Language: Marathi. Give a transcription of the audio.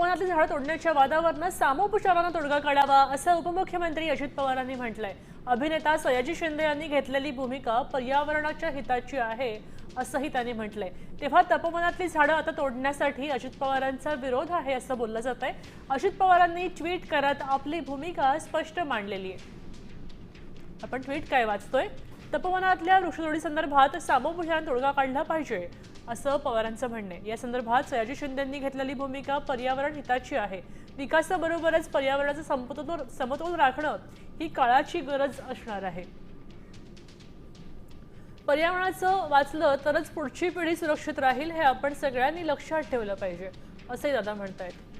तपोवनातली झाडं तोडण्याच्या वादावरनं सामोपचारानं तोडगा काढावा असं उपमुख्यमंत्री अजित पवारांनी म्हटलंय. अभिनेता सयाजी शिंदे यांनी घेतलेली भूमिका पर्यावरणाच्या हिताची आहे असंही त्यांनी म्हटलंय. तेव्हा तपोवनातली झाडं आता तोडण्यासाठी अजित पवारांचा विरोध आहे असं बोललं जात आहे अजित पवारांनी ट्विट करत आपली भूमिका स्पष्ट मांडलेली आहे. आपण ट्विट काय वाचतोय? तपोवनातल्या वृक्षतोडी संदर्भात तोडगा काढला पाहिजे असं पवारांचं म्हणणे या संदर्भात सयाजी शिंदेंनी घेतलेली भूमिका पर्यावरण हिताची आहे. विकासाबरोबरच पर्यावरणाचा समतोल समतोल राखणं ही काळाची गरज असणार आहे. पर्यावरणाचं वाचलं तरच पुढची पिढी सुरक्षित राहील हे आपण सगळ्यांनी लक्षात ठेवलं पाहिजे असंही दादा म्हणतायत.